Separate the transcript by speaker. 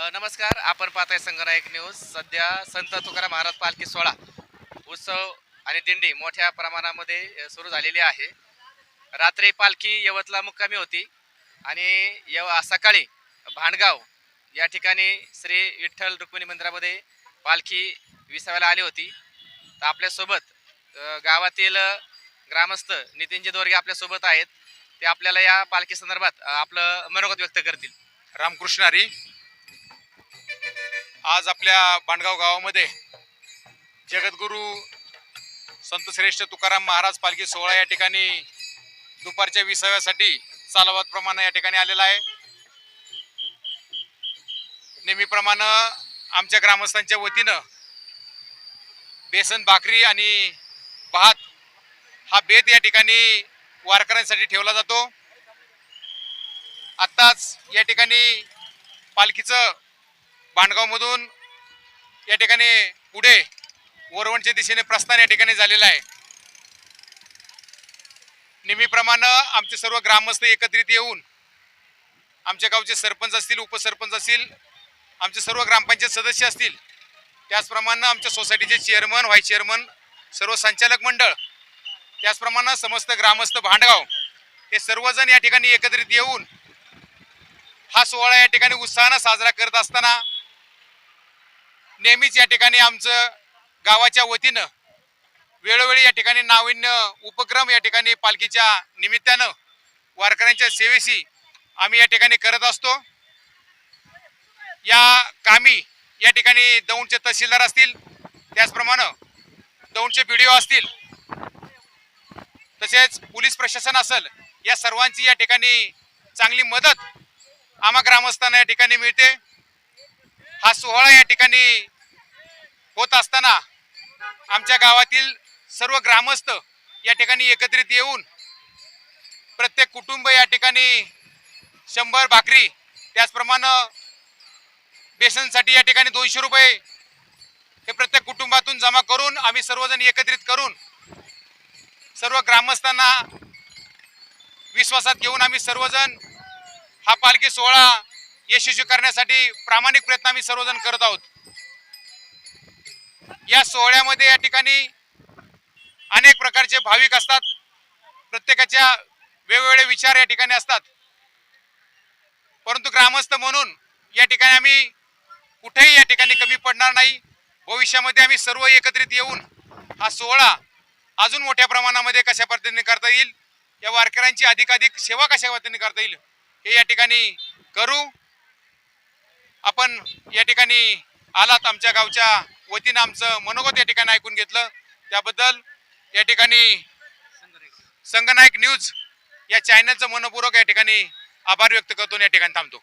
Speaker 1: नमस्कार. आपण पाहताय संगनायक न्यूज. सध्या संत तुकाराम महाराज पालखी सोहळा उत्सव आणि दिंडी मोठ्या प्रमाणामध्ये सुरू झालेली आहे. रात्री पालखी यवतला मुक्कामी होती आणि यव सकाळी भांडगाव या ठिकाणी श्री विठ्ठल रुक्मिणी मंदिरामध्ये पालखी विसाव्याला आली होती. तर आपल्यासोबत गावातील ग्रामस्थ नितीनजी दोरगे आपल्यासोबत आहेत. ते आपल्याला या पालखी संदर्भात आपलं मनोगत व्यक्त करतील.
Speaker 2: रामकृष्ण हरी. आज आपल्या बांडगाव गावामध्ये जगद्गुरू संत श्रेष्ठ तुकाराम महाराज पालखी सोहळा या ठिकाणी दुपारच्या विसाव्यासाठी चालवतप्रमाणे या ठिकाणी आलेला आहे. नेहमीप्रमाणे आमच्या ग्रामस्थांच्या वतीनं बेसन भाकरी आणि भात हा बेत या ठिकाणी वारकऱ्यांसाठी ठेवला जातो. आत्ताच या ठिकाणी पालखीचं बांडगावमधून या ठिकाणी पुढे वरवणच्या दिशेने प्रस्थान या ठिकाणी झालेलं आहे. नेहमीप्रमाणे आमचे सर्व ग्रामस्थ एकत्रित येऊन आमच्या गावचे सरपंच असतील उपसरपंच असतील आमचे सर्व ग्रामपंचायत सदस्य असतील त्याचप्रमाणे आमच्या सोसायटीचे चेअरमन व्हाईस चेअरमन सर्व संचालक मंडळ त्याचप्रमाणे समस्त ग्रामस्थ भांडगाव हे सर्वजण या ठिकाणी एकत्रित येऊन हा सोहळा या ठिकाणी उत्साहानं साजरा करत असताना नेहमीच या ठिकाणी आमचं गावाच्या वतीनं वेळोवेळी या ठिकाणी नाविन्य उपक्रम या ठिकाणी पालखीच्या निमित्तानं वारकऱ्यांच्या सेवेशी आम्ही या ठिकाणी करत असतो. या कामी या ठिकाणी दौंडचे तहसीलदार असतील त्याचप्रमाणे दौंडचे बी असतील तसेच पोलीस प्रशासन असेल या सर्वांची या ठिकाणी चांगली मदत आम्हा ग्रामस्थांना या ठिकाणी मिळते. हा सोहळा या ठिकाणी होत असताना आमच्या गावातील सर्व ग्रामस्थ या ठिकाणी एकत्रित येऊन प्रत्येक कुटुंब या ठिकाणी शंभर भाकरी त्याचप्रमाणे बेसनसाठी या ठिकाणी दोनशे रुपये हे प्रत्येक कुटुंबातून जमा करून आम्ही सर्वजण एकत्रित करून सर्व ग्रामस्थांना विश्वासात घेऊन आम्ही सर्वजण हा पालखी सोहळा यशस्वी करण्यासाठी प्रामाणिक प्रयत्न आम्ही सर्वजण करत आहोत. या सोहळ्यामध्ये या ठिकाणी अनेक प्रकारचे भाविक असतात. प्रत्येकाच्या वेगवेगळे विचार या ठिकाणी असतात. परंतु ग्रामस्थ म्हणून या ठिकाणी आम्ही कुठेही या ठिकाणी कमी पडणार नाही. भविष्यामध्ये आम्ही सर्व एकत्रित येऊन हा सोहळा अजून मोठ्या प्रमाणामध्ये कशा पद्धतीने करता येईल या वारकऱ्यांची अधिकाधिक सेवा कशा पद्धतीने करता येईल हे या ठिकाणी करू. आपण या ठिकाणी आलात आमच्या गावच्या वतीनं आमचं मनोगत या ठिकाणी ऐकून घेतलं. त्याबद्दल या ठिकाणी संगनायक न्यूज या चॅनलचं मनपूर्वक या ठिकाणी आभार व्यक्त करतो या ठिकाणी थांबतो.